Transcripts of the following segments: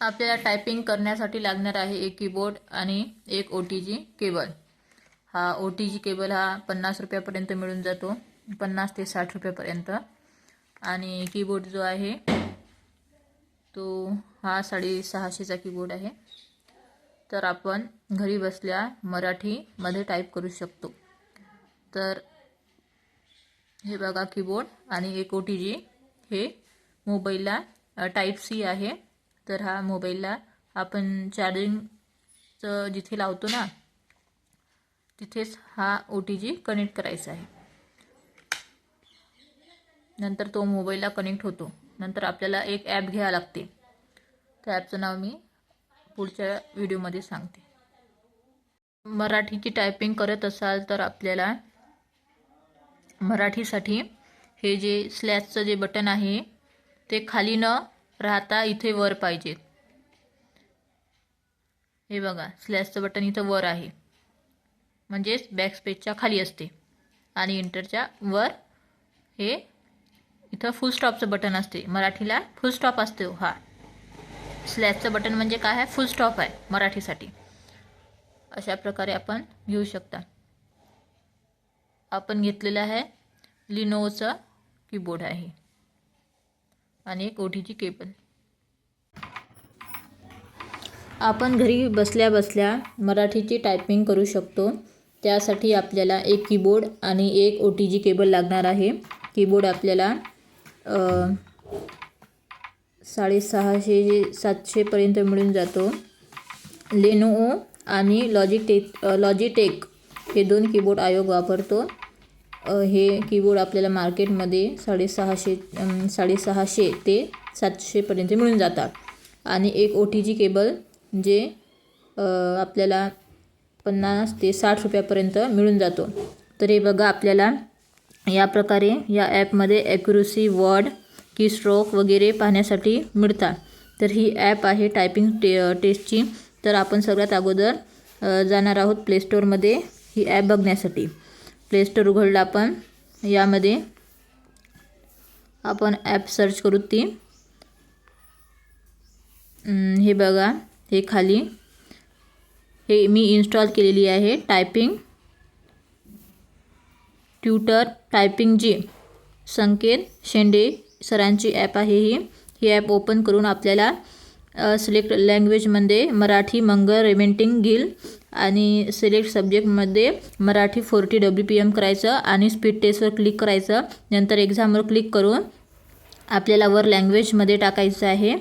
आपल्याला टायपिंग करण्यासाठी लागणार आहे एक कीबोर्ड आणि एक ओ टी जी केबल हा ओ टी जी केबल हा पन्नास रुपयापर्यंत मिळून जातो. पन्नास ते साठ रुपयापर्यंत. आणि कीबोर्ड जो आहे तो हा साडेसहाशेचा कीबोर्ड आहे. तर आपण घरी बसल्या मराठीमध्ये टाईप करू शकतो. तर हे बघा कीबोर्ड आणि एक ओ टी जी हे मोबाईलला टाईप सी आहे. तर हा मोबाईलला आपण चार्जिंगचं जिथे लावतो ना तिथेच हा ओ टी जी कनेक्ट करायचा आहे. नंतर तो मोबाईलला कनेक्ट होतो. नंतर आपल्याला एक ॲप घ्यावं लागते. त्या ॲपचं नाव मी पुढच्या व्हिडिओमध्ये सांगते. मराठीची टायपिंग करत असाल तर आपल्याला मराठीसाठी हे जे स्लॅशचं जे बटन आहे ते खाली न राहता इथे वर पाहिजे. हे बघा स्लॅशचं बटन इथं वर आहे. म्हणजेच बॅकस्पेजच्या खाली असते. आणि इंटरच्या वर हे इथं फुल स्टॉपचं बटन असते. मराठीला फुल स्टॉप असतो हा. स्लॅशचं बटन म्हणजे काय? आहे फुल स्टॉप आहे मराठीसाठी. अशा प्रकारे आपण घेऊ शकता. आपण घेतलेलं आहे लिनोवचं कीबोर्ड आहे. आणि एक ओ टी जी केबल. आपण घरी बसल्या बसल्या मराठीची टायपिंग करू शकतो. त्यासाठी आपल्याला एक कीबोर्ड आणि एक ओ टी जी केबल लागणार आहे. कीबोर्ड आपल्याला साडेसहाशे सातशेपर्यंत मिळून जातो. लेनोओ आणि लॉजिटेक लॉजिटेक हे दोन कीबोर्ड आयोग वापरतो. हे कीबोर्ड आपल्याला मार्केटमध्ये साडेसहाशे साडेसहाशे ते सातशेपर्यंत मिळून जातात. आणि एक ओ टी जी केबल जे आपल्याला पन्नास ते साठ रुपयापर्यंत मिळून जातो. तर हे बघा आपल्याला या प्रकारे या ॲपमध्ये ॲक्युरसी वर्ड की स्ट्रोक वगैरे पाहण्यासाठी मिळतात. तर ही ॲप आहे टायपिंग टे टेस्टची तर आपण सगळ्यात अगोदर जाणार आहोत प्लेस्टोरमध्ये ही ॲप बघण्यासाठी. प्लेस्टोर उघडला आपण. यामध्ये आपण ॲप सर्च करू ती. हे बघा हे खाली. हे मी इन्स्टॉल केलेली आहे टायपिंग ट्युटर टायपिंग जी. संकेत शेंडे सरांची ॲप आहे ही. ही ॲप ओपन करून आपल्याला सिलेक्ट लँग्वेजमध्ये मराठी मंगळ रेमेंटिंग गिल आणि सिलेक्ट सब्जेक्टमध्ये Marathi forty W P M करायचं आणि स्पीड टेस्टवर क्लिक करायचं. नंतर एक्झामवर क्लिक करून आपल्याला वर लँग्वेजमध्ये टाकायचं आहे.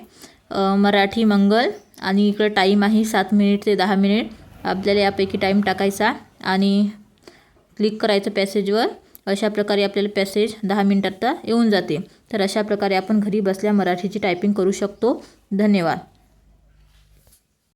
मराठी मंगल आणि इकडं टाईम आहे सात मिनिट ते दहा मिनिट. आपल्याला यापैकी टाईम टाकायचा आणि क्लिक करायचं पॅसेजवर. अशा प्रकारे आपल्याला पॅसेज दहा मिनिटात येऊन जाते. तर अशा प्रकारे आपण घरी बसल्या मराठीची टायपिंग करू शकतो. धन्यवाद.